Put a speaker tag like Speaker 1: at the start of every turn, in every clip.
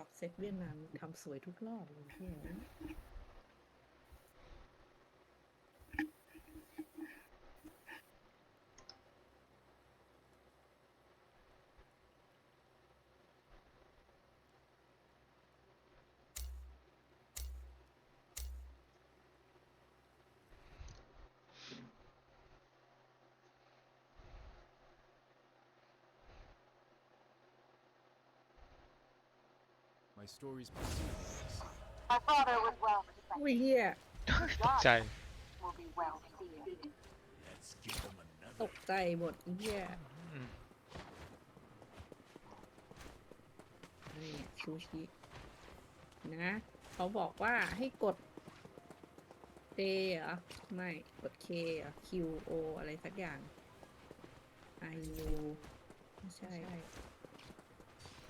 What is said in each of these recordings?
Speaker 1: อกเซ็ตเวียดนามทำสวยทุกรอบเลยพี่
Speaker 2: My stories proceed.
Speaker 3: My father was well respected.
Speaker 1: อุ้ยเฮีย
Speaker 4: ตกใจ
Speaker 3: Will be well feared.
Speaker 2: Let's give them another.
Speaker 1: ตกใจหมดไอ้เฮีย
Speaker 4: อืม
Speaker 1: นี่ซูชินะเขาบอกว่าให้กด A เหรอไม่ กด K เหรอ Q O อะไรสักอย่าง I U ไม่ใช่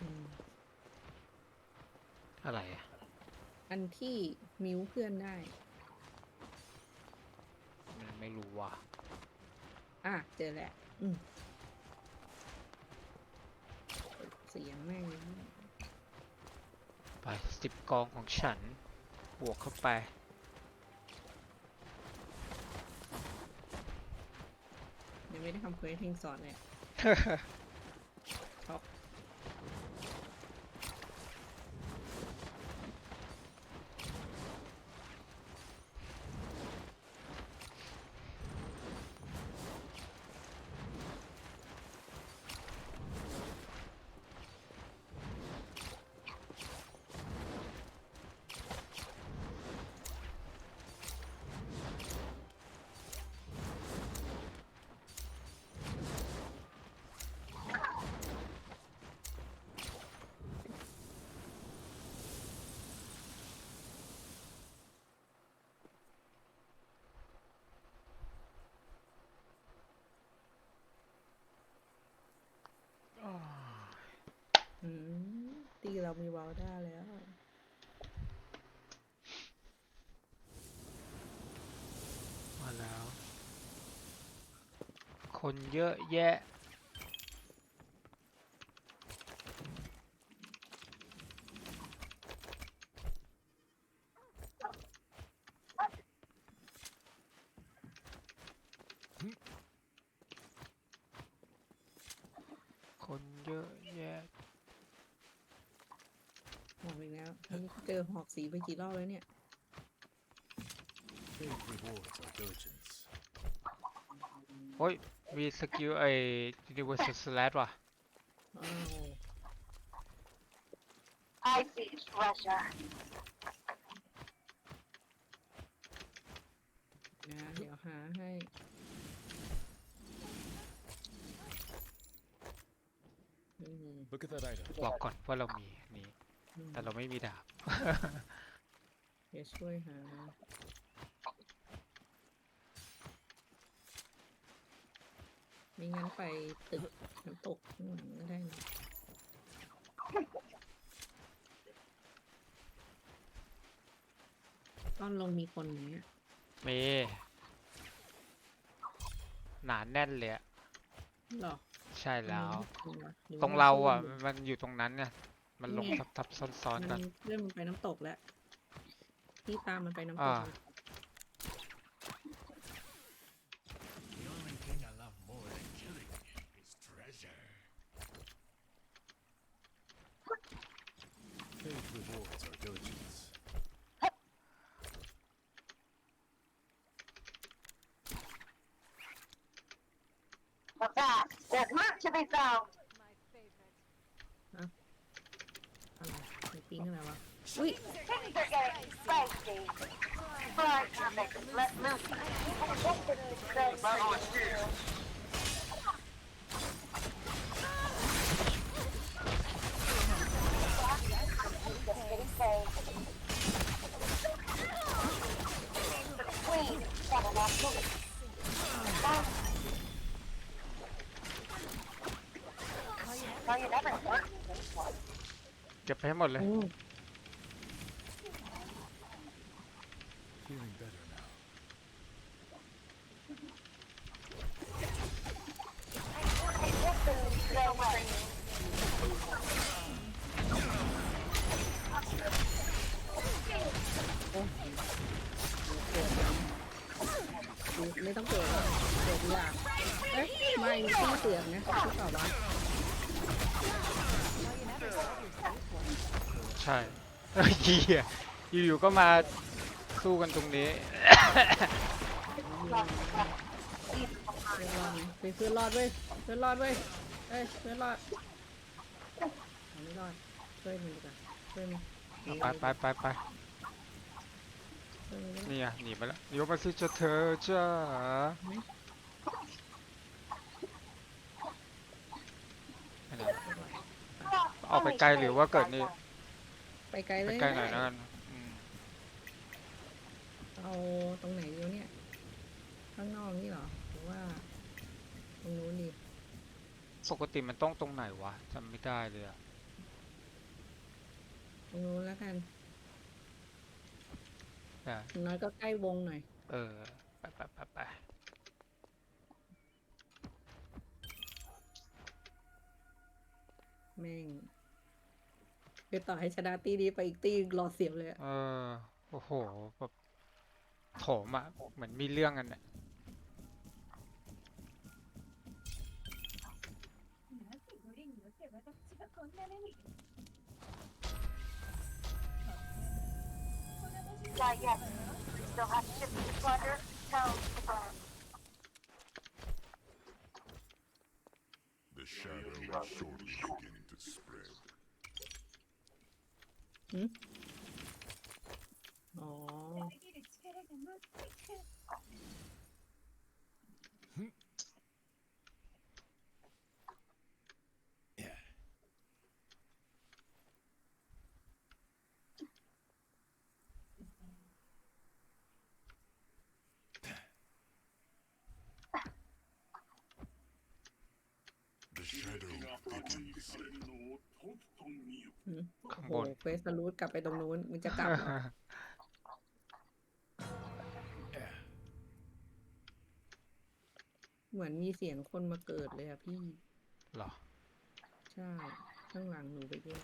Speaker 1: อืม
Speaker 4: อะไรอะ
Speaker 1: อันที่มิวเพื่อนได้
Speaker 4: มันไม่รู้ว่ะ
Speaker 1: อะ เจอแล้วอืมเสียงแม่ง
Speaker 4: ไปสิบกองของฉัน บวกเข้าไป
Speaker 1: ยังไม่ได้ทำเควสเพลงสอนเลยช็อก อืมตี เรามีวาลด้าแล้ว
Speaker 4: มาแล้ว คนเยอะแยะ คนเยอะแยะ
Speaker 1: ห อกอีกแล้วนี่เจอหอกสีไปกี่รอบแล้วเนี่ย
Speaker 2: Fate rewards our diligence.
Speaker 4: โอ้ย มีสกิลไอ้ Universal Slash ว่ะ
Speaker 1: อ้าว
Speaker 3: I see treasure.
Speaker 1: นะเดี๋ยวหาให้ไม่มี
Speaker 2: Look at that item.
Speaker 4: บอกก่อนว่าเรามีนี่
Speaker 1: อืม
Speaker 4: แต่เราไม่มีดาบ
Speaker 1: เดี๋ยวช่วยหาไม่งั้นไปตึกน้ำตกข้างหลังก็ได้นะตอนลงมีคนไหมอะ
Speaker 4: เมหนาแน่นเลยอะ
Speaker 1: หรอ
Speaker 4: ใช่แล้ว
Speaker 1: หรือว่า
Speaker 4: ตรงเราอะ
Speaker 1: พื่น
Speaker 4: มันอยู่ตรงนั้นเนี่ย มันลง
Speaker 1: นี่ไง
Speaker 4: ทับทับซ้อนๆ
Speaker 1: มั
Speaker 4: กัน
Speaker 1: นเพื่อนมันไปน้ำตกแล้วพี่ตามมันไปน้ำต
Speaker 4: อ่า
Speaker 1: ก
Speaker 2: The only thing I love more than killing is treasure. Fate rewards our diligence.
Speaker 3: For that, there's much to be found.
Speaker 1: อะไรไปปิ้งอะไรวะอุ้ย
Speaker 3: Things are getting spicy. But nothing is let loose. Battle is here. Queen, settle that bullet. Well, you never worked this one.
Speaker 4: เก็บไปให้หมดเลย
Speaker 2: Feeling better now.
Speaker 1: ไม่ต้องเกิดเกิดยากเอ๊ะไม่มีที่เตือนนะหรือเปล่าวะ
Speaker 4: ช่เฮ้ยเหี้ยอยู่ๆก็มาสู้กันตรงนี้
Speaker 1: เพื่อนรอดไหมเพื่อนรอดเว้ยเพื่อนรอดเว้ยเอ้ยเพื่อนรอดเอาไม่รอดช่วยมันดีกว่าช่วยมัน
Speaker 4: ไปไปไปไป
Speaker 1: ช่วยมันดีกว่า
Speaker 4: นี่อะหนีไปแล้วเดี๋ยวมาสิจะเธอจ้าไปไหนออกไปไกลหรือว่าเกิดนี่
Speaker 1: ไปไกลเล
Speaker 4: ไป
Speaker 1: ย
Speaker 4: ไกลหน่อยแล้วกันอืม
Speaker 1: เอาตรงไหนดีวะเนี่ย ข้างนอกนี่เหรอหรือว่าตรงนู้นดี
Speaker 4: ปกติมันต้องตรงไหนวะจำไม่ได้เลยอะ
Speaker 1: ตรงนู้นแล้วกัน
Speaker 4: แต่
Speaker 1: อย่างน้อยก็ใกล้วงหน่อย
Speaker 4: เออไปไปไปไป
Speaker 1: แม่ง เดี๋ยวต่อให้ชนะตีนี้ไปอีกตีรอเสียบเลยอะ
Speaker 4: เออ โอ้โห แบบโถมอะเหมือนมีเรื่องกันเนี่ย
Speaker 3: Not yet. We still have ships to plunder, towns to burn.
Speaker 5: The shadow is shortly
Speaker 1: อ๋อ
Speaker 5: The shadow thickens.
Speaker 4: ข้าง
Speaker 1: โอ้
Speaker 4: บน
Speaker 1: เฟสรูทกลับไปตรงนู้น มึงจะกลับเหรอเหมือนมีเสียงคนมาเกิดเลยอะพี่
Speaker 4: เหรอ
Speaker 1: ใช่ ข้างหลังหนูไปด้วย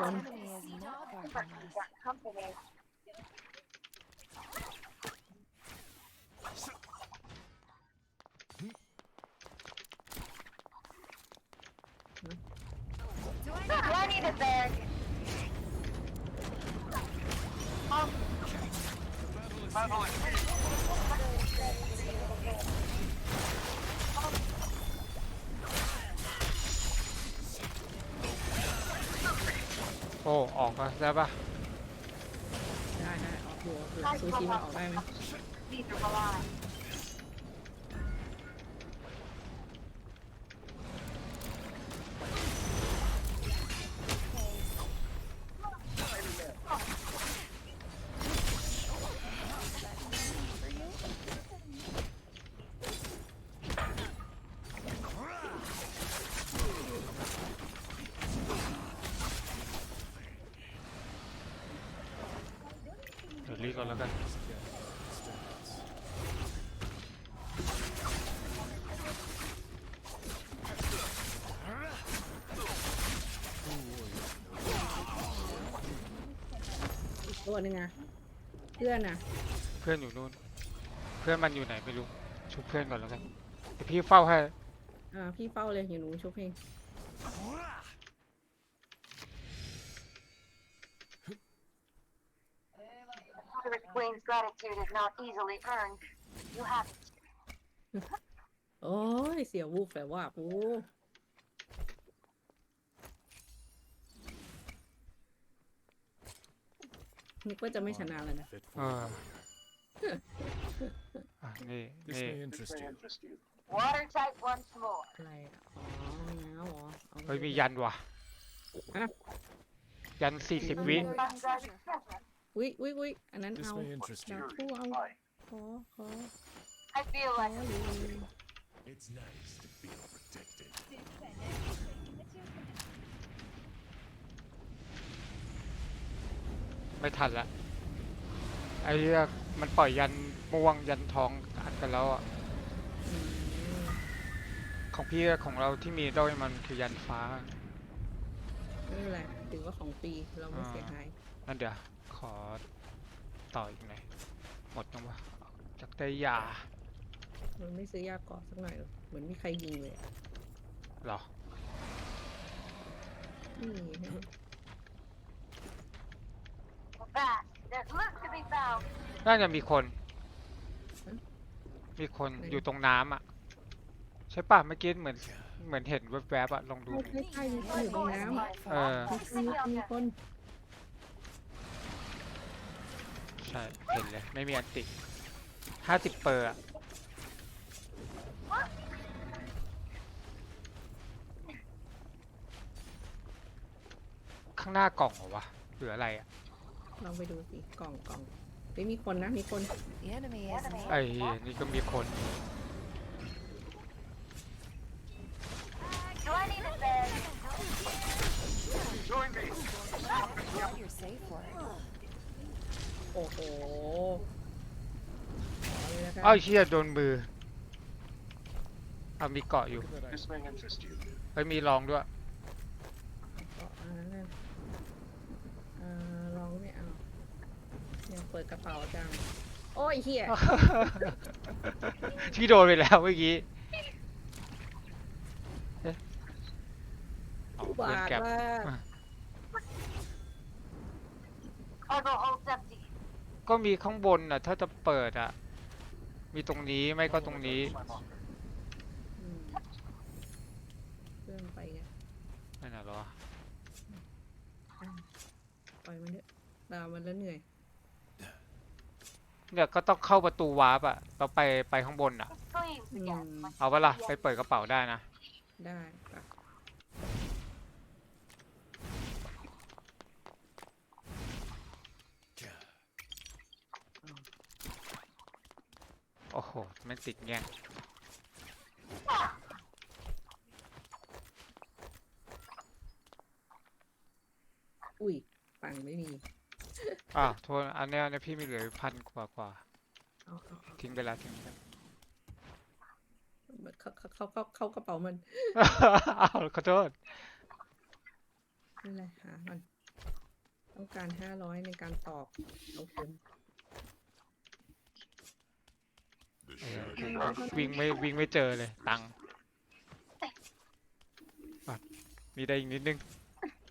Speaker 1: One.
Speaker 4: อ้ออกมาได้ปะ
Speaker 1: ได้ได้ออกอยู่ออกอยู่ซูชิมันออกได้ไหม
Speaker 3: these are alive.
Speaker 4: เห
Speaker 1: นึ่งอะเพื่อนอะ
Speaker 4: เพื่อนอยู่นู่น เพื่อนมันอยู่ไหนไม่รู้ชุบเพื่อนก่อนแล้วกันเดี๋ยวพี่เฝ้าให้
Speaker 1: อ่าพี่เฝ้าเลยอย่าหนูชุบเอง
Speaker 3: Pirate Queen's gratitude is not easily earned. You have it.
Speaker 1: โอ้ยเสียววูบแต่ว่าปู นึกว่าจะไม่ชนะแล้วนะ
Speaker 5: Fit
Speaker 4: เอ
Speaker 5: for
Speaker 4: ออะนี่
Speaker 5: This
Speaker 4: นี่
Speaker 5: may interest you.
Speaker 3: Watertight once more.
Speaker 1: อะไรอะอ๋อง้าวเหรออา
Speaker 4: เฮ้ย
Speaker 1: ไป
Speaker 4: มียันว่ะ
Speaker 1: อะ
Speaker 4: ยันสี่สิบวิ
Speaker 3: Unguarded treasure.
Speaker 1: อุ้ยอุ้ยอุ้ยอันนั้น
Speaker 5: This
Speaker 1: เอา
Speaker 5: may interest
Speaker 1: ดา
Speaker 5: you.
Speaker 1: บคู่เอาขอขอ
Speaker 3: I feel
Speaker 1: ขอ
Speaker 3: like
Speaker 1: หรือ
Speaker 2: It's nice to feel protected.
Speaker 4: ไม่ทันละไอ้เหี้ยมันปล่อยยันม่วงยันทองอัดกันแล้วอะ
Speaker 1: อืม
Speaker 4: ของพี่ของเราที่มีด้วยมันคือยันฟ้า
Speaker 1: ไม่เป็นไรถือว่าของฟรีเราไม่เสียหาย
Speaker 4: นั่นเดี๋ยวขอต่ออีกหน่อยหมดยังวะจากได้ยา
Speaker 1: มันไม่ซื้อยาเกาะสักหน่อยหรอเหมือนมีใครยิงเลยอะ
Speaker 4: เหรอ
Speaker 1: นี่ ฮะ
Speaker 3: fast. There's loot to be found.
Speaker 4: น่าจะมีคน มีคนอยู่ตรงน้ำอะ ใช่ป่ะเมื่อกี้เหมือนเหมือนเห็นแวบๆอะลองดู
Speaker 1: ใช่ใช่ใช่มีคนอยู่ตรงน้ำ
Speaker 4: เออ
Speaker 1: มีคนมีคน
Speaker 4: ใช่ เห็นเลย ไม่มีอันติห้าสิบเปอร์อะข้างหน้ากล่องเหรอวะหรืออะไรอะ
Speaker 1: ลองไปดูสิกล่องกล่องไม่มีคนนะมีคน
Speaker 6: The enemy is near.
Speaker 4: ไอ้เหี้ยนี่ก็มีคน
Speaker 3: Do I need a bed?
Speaker 6: Not your safe word.
Speaker 1: โอ้โหขอเลยแล้วกัน
Speaker 4: เอ้าเชี่ยโดนมือเอามีเกาะอยู่
Speaker 5: This may interest you.
Speaker 4: เฮ้ยมีรองด้วย
Speaker 1: เกาะอันนั้นน่ะเอ่อลองไม่เอา เนี่ยเปิดกระเป๋าจัง โอ้ยเฮีย
Speaker 4: ที่โดนไปแล้วเมื่อกี้เอ๊ะเอา
Speaker 1: บา
Speaker 4: เพื่อน
Speaker 1: ด
Speaker 4: แก็บ
Speaker 1: มาก
Speaker 3: Cargo holds empty.
Speaker 4: ก็มีข้างบนอะ ถ้าจะเปิดอะ มีตรงนี้ไม่ก็ตรงนี้
Speaker 1: อืมเครื่องไปไง
Speaker 4: นั่นน่ะเหรอ
Speaker 1: ปล่อยมันเถอะดาวมันแล้วเหนื่อย
Speaker 4: เนี่ยก็ต้องเข้าประตูวาร์ปอะเราไปไปข้างบนอะ
Speaker 3: Please
Speaker 1: อื
Speaker 3: again.
Speaker 1: ม
Speaker 4: เอาปะล่ะไปเปิดกระเป๋าได้นะ
Speaker 1: ได้ปะ
Speaker 4: โอ้โหมันติดแงง
Speaker 1: อุ้ยปังไม่มี
Speaker 4: อ้าวโทษอันเนี้ยอันเนี้ยพี่มีเหลือพันกว่ากว่า
Speaker 1: เอาเอาเอา
Speaker 4: ทิ้งไปแล้วทิ้งไปแล้ว
Speaker 1: เขาเขาเขาเขาเขากระเป๋ามัน
Speaker 4: อ้าวขอโทษ
Speaker 1: ไม่เป็นไรหามันต้องการห้าร้อยในการตอกเอาเข็ม
Speaker 5: The
Speaker 4: เออ
Speaker 5: shadow
Speaker 4: วิ่งไม่วิ่งไม่เจอเลย ตังค์อะมีได้อีกนิดนึง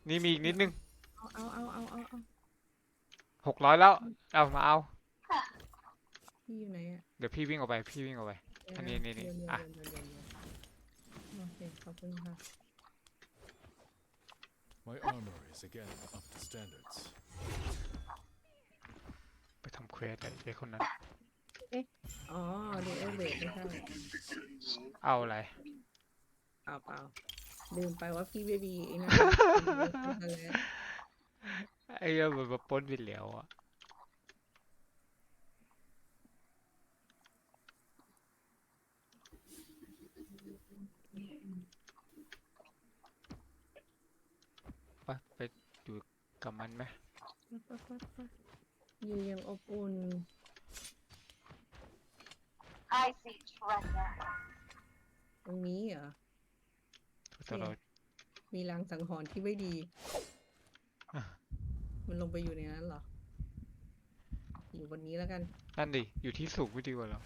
Speaker 4: นี่มีอีกนิดนึง
Speaker 1: เอาเอาเอาเอาเอาเอา
Speaker 4: หกร้อยแล้ว เอามาเอา
Speaker 1: พี่อยู่ไหนอะ
Speaker 4: เดี๋ยวพี่วิ่งออกไป พี่วิ่งออกไป อันนี้นี่นี่
Speaker 1: เดี๋ยว
Speaker 4: อะ
Speaker 1: เดี๋ยวเดี๋ยวเดี๋ยวเดี๋ยวโอเคขอบคุณค่ะ
Speaker 7: My armor is again up to standards.
Speaker 4: ไปทำเควสไอ้ไอ้คนนั้น
Speaker 1: อ๋อเดี๋ยวเอเวทไม่ใช่
Speaker 4: เอาอะไร
Speaker 1: เปล่าเปล่าลืมไปว่าพี่เบบีไอ้นั่นนั่นแหละ
Speaker 4: ไอ้เหี้ยมันมาปล้นไปแล้วอะไปไปอยู่กับมันไหม
Speaker 1: อยู่อยังอบอุ่น
Speaker 3: I see treasure.
Speaker 1: ตรงนี้เหรอ
Speaker 4: แต่เรา
Speaker 1: มีลางสังหรณ์ที่ไม่ดี
Speaker 4: อะ
Speaker 1: มันลงไปอยู่ในนั้นเหรอ อยู่บนนี้แล้วกัน
Speaker 4: นั่นดิ อยู่ที่สูงไม่ดีกว่าเหรอ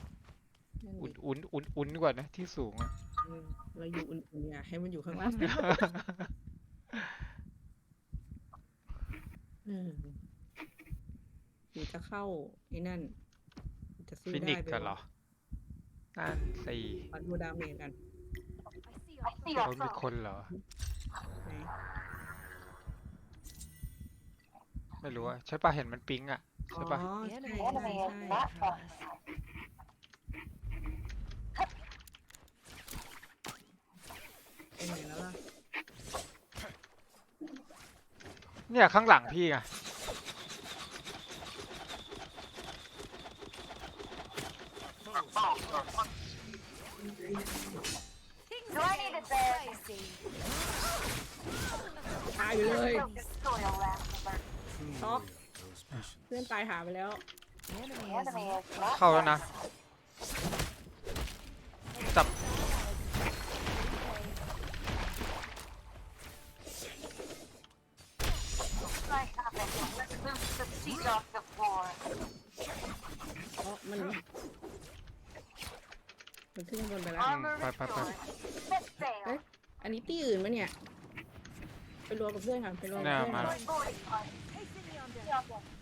Speaker 1: นั่น
Speaker 4: อุ่น
Speaker 1: ดิ
Speaker 4: อุ่นอุ่นอุ่นกว่านะที่สูงอะ
Speaker 1: เออเราอยู่อุ่นๆอย่าให้มันอยู่ข้างล่างเออหรือจะเข้าไอ้นั่น จะสู้
Speaker 4: ฟิ
Speaker 1: ได้
Speaker 4: นิก
Speaker 1: ไป
Speaker 4: กันเหร
Speaker 1: วะ
Speaker 4: อนั่นสี่
Speaker 1: ปัดดูดาเมจกัน
Speaker 3: I see
Speaker 4: เขา
Speaker 3: our
Speaker 4: มี
Speaker 3: foe.
Speaker 4: คนเหรอ
Speaker 1: ไหน
Speaker 4: ไม่รู้อะใช่ปะเห็นมันปิ๊งอะใช่ะ
Speaker 1: ใช่ปะ
Speaker 4: เนี่ยข้างหลังพี่ไะ
Speaker 1: ตายเลย
Speaker 7: Truly,
Speaker 1: Talk.
Speaker 7: those patients.
Speaker 1: เพื่อนตายหาไปแล้ว
Speaker 6: The enemy
Speaker 3: The
Speaker 6: is
Speaker 3: enemy
Speaker 6: not
Speaker 3: is not
Speaker 4: เข้าแล้วนะ จับ
Speaker 3: I have it. Let's loose the sea dogs of war.
Speaker 1: เพราะมันมันขึ้นข้างบนไปแล้ว
Speaker 3: Armor
Speaker 4: bye, bye, bye.
Speaker 3: restored. Set sail.
Speaker 1: อันนี้ตี้อื่นมะเนี่ย ไปรวมกับเพื่อนก่อนไปรวมกับ
Speaker 4: เนี่ย
Speaker 1: เพื่อน
Speaker 4: มา
Speaker 1: ก่อน
Speaker 3: Boarding party. Yonder.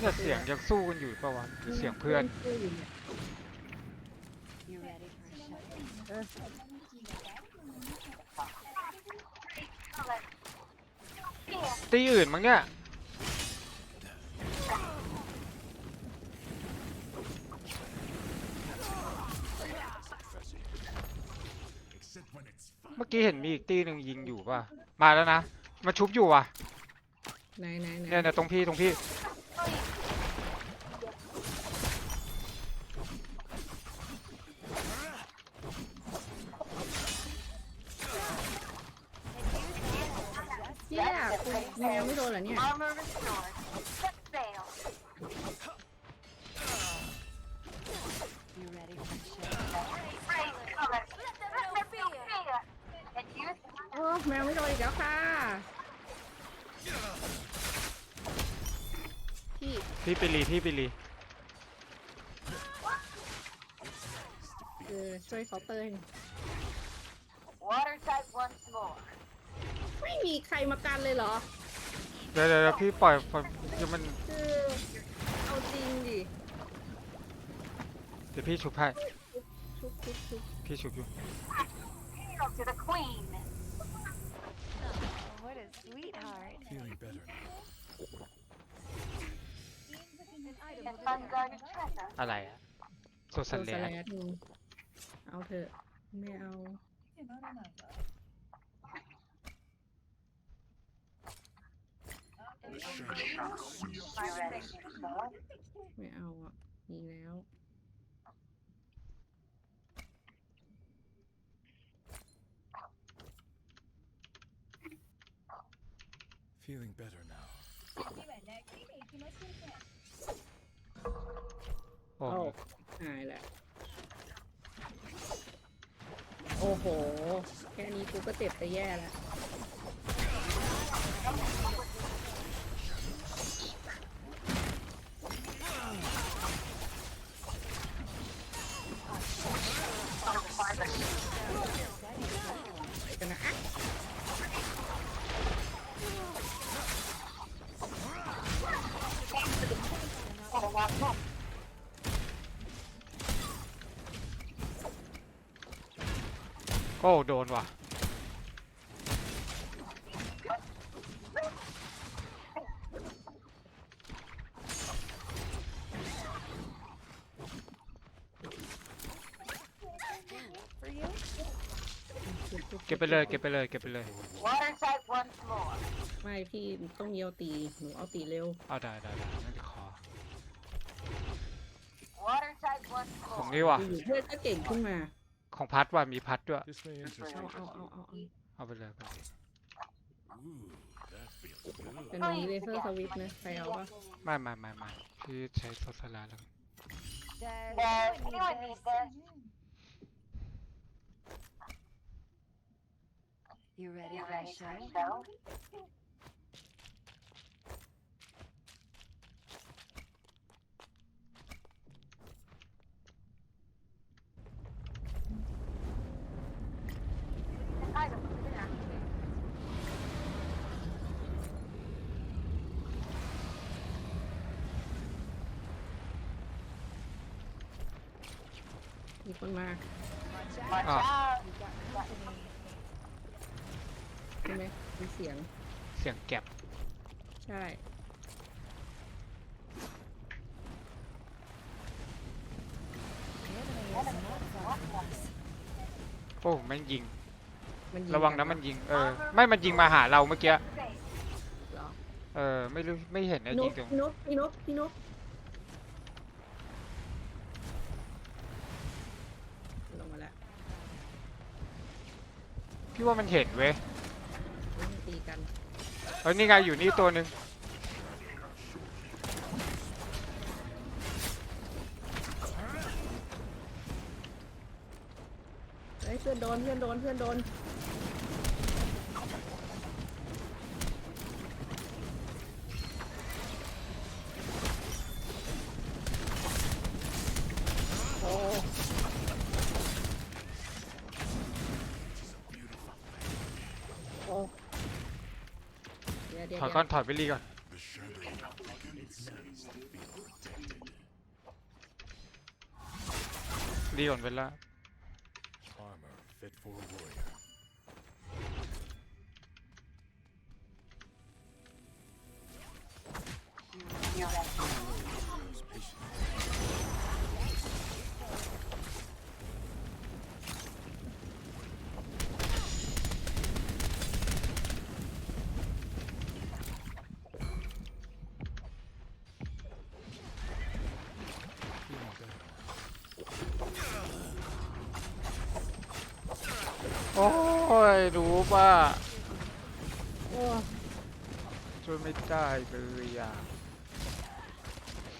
Speaker 4: เนี่ยเสียงยังสู้กันอยู่เปล่าวะหรือเสียงเพื่อน
Speaker 6: ready for a shot?
Speaker 3: Here.
Speaker 4: ตีอื่นมั้งเนี่ย
Speaker 2: Except when it's fun.
Speaker 4: เมื่อ กี้เห็นมีอีกตีหนึ่งยิงอยู่ป่ะ มาแล้วนะ มาชุบอยู่ว่ะ
Speaker 1: ไหนไหนไหน
Speaker 4: เนี่ยเนี่ยตรงพี่ตรงพี่
Speaker 1: แมวไม่โดนอีกแล้วค่ะพี่
Speaker 4: พี่ไปรีพี่ไปรี
Speaker 1: เออช่วยเคาน์เตอร์ให้หน่อย
Speaker 3: water tight once more.
Speaker 1: ไม่มีใครมากันเลยเหรอ
Speaker 4: เดี๋ยวเดี๋ยวเดี๋ยวพี่ปล่อยปล่อยเดี๋ยวมัน
Speaker 1: คือเอาจริงดิ
Speaker 4: เดี๋ยวพี่ชุบให้
Speaker 1: ชุบชุบชุบ
Speaker 4: พี่ชุบอยู่
Speaker 3: Hail to the queen.
Speaker 6: Oh, what a sweetheart.
Speaker 7: Feeling better now.
Speaker 3: And unguarded treasure.
Speaker 4: อะไรอะโซ
Speaker 1: โซ
Speaker 4: ซัน
Speaker 1: ส
Speaker 4: เล
Speaker 1: แล
Speaker 4: น
Speaker 1: ดมึงเอาเถอะไม่เอา
Speaker 5: The shadows see us.
Speaker 3: My ready.
Speaker 1: ไม่เอาอ่ะมีแล้ว ก็เจ็บจะแย่แล้วกันนะอะ
Speaker 4: โอ้โดนว่ะ
Speaker 6: For you?
Speaker 4: เก็บ ไปเลยเก็บไปเลยเก็บไปเลย
Speaker 3: Water tight once more.
Speaker 1: ไม่พี่ต้องเยียวตีหนูเอาตีเร็ว
Speaker 4: เอาได้ได้ได้งั้นขอ
Speaker 3: Water tight once
Speaker 4: ของ
Speaker 3: more.
Speaker 4: นี่ว่ะ
Speaker 1: อยู่ๆเพื่อนก็เก่งขึ้นมา
Speaker 4: ของพัดว่ะมีพัดด้วย
Speaker 7: This may interest
Speaker 1: เอา
Speaker 7: you.
Speaker 1: เอาเอาเอาเอา
Speaker 4: เอาไปเลยไปเลย
Speaker 7: Ooh, that feels good.
Speaker 1: เป็นนี้เลเซอร์สวิปนะใครเอาวะ
Speaker 4: ไม่ไม่ไม่ไม่พี่ใช้โซซันเลนแล้ว
Speaker 6: Does
Speaker 3: Does
Speaker 6: anyone
Speaker 3: anyone
Speaker 6: need
Speaker 3: need
Speaker 6: this? You ready
Speaker 3: You
Speaker 6: for a
Speaker 3: ready for
Speaker 6: shot?
Speaker 3: a show?
Speaker 1: มีคนมา
Speaker 3: Watch
Speaker 4: Ah.
Speaker 3: out.
Speaker 6: You
Speaker 1: ใช่ไหมมีเสียง
Speaker 4: เสียงแก็บ
Speaker 1: ใช่
Speaker 4: โอ้แม่งยิงระวังนะมันยิง เออ ไม่มันยิงมาหาเราเมื่อกี้
Speaker 1: เอ
Speaker 4: อ ไม่รู้ ไม่เห็นนะ
Speaker 1: จ
Speaker 4: ยิงตรง
Speaker 1: พี่นกนกนก
Speaker 4: พี่ว่ามันเห็นเว้ย
Speaker 1: ไม่ให้ตีกัน
Speaker 4: เฮ้ยนี่ไงอยู่นี่ตัวหนึ่ง
Speaker 1: เฮ้ยเพื่อนโดนเพื่อนโดนเพื่อนโดน
Speaker 4: ก่อนถอดวิลลี่ก่อนดีก่อนเวลา อ้ยรู้ป่ะ
Speaker 1: โอ้
Speaker 4: ช่วยไม่ได้เลยอะ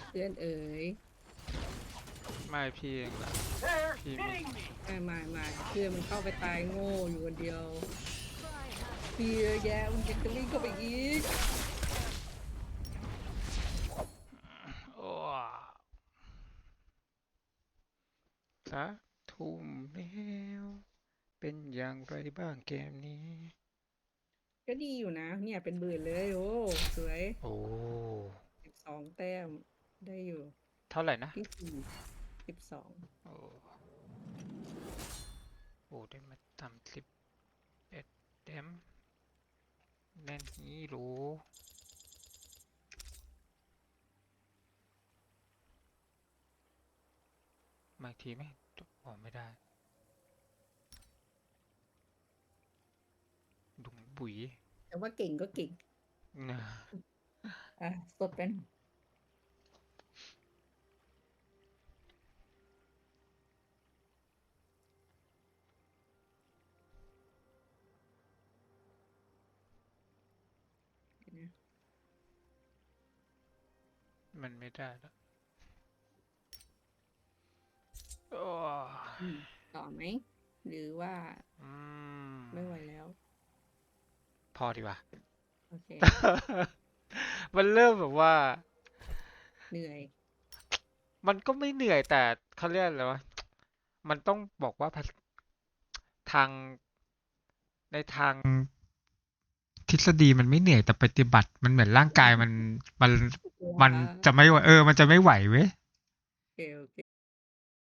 Speaker 1: เพื่อนเอ๋ย
Speaker 4: ไม่พี่เองละพี่ไม่
Speaker 1: ไม่ไม่ไม่เพื่อนมันเข้าไปตายโง่อยู่คนเดียวเพียแย่มันจะกระลิ่งเข้าไปอีก
Speaker 4: โอ้สักทุ่มแล้ว เป็นอย่างไรบ้างเกมนี้
Speaker 1: ก็ดีอยู่นะ เนี่ยเป็นหมื่นเลย โอ้สวย
Speaker 4: โอ้
Speaker 1: สิบสองแต้มได้อยู่
Speaker 4: เท่าไหร่นะ
Speaker 1: ที่สี่สิบสอง
Speaker 4: โอ้ โอ้ได้มาทำสิบเอ็ดเดมแน่นฮีโร่มาอีกทีไหมออกไม่ได้ ดุงบุ๋ย
Speaker 1: แต่ว่าเก่งก็เก่ง
Speaker 4: นะ
Speaker 1: อะสดเป็นนะ
Speaker 4: มันไม่ได้แล้วโอ้
Speaker 1: อืมต่อไหม หรือว่า
Speaker 4: อืม
Speaker 1: ไม่ไหวแล้ว
Speaker 4: พอดีกว่า
Speaker 1: โอเค
Speaker 4: มันเริ่มแบบว่า
Speaker 1: เหนื่อย
Speaker 4: มันก็ไม่เหนื่อยแต่เขาเรียกอะไรวะ มันต้องบอกว่าภาษทางในทางทฤษฎีมันไม่เหนื่อยแต่ปฏิบัติ มันเหมือนร่างกายมันมันมันจะไม่ไหวเออ มันจะไม่ไหวเว้ย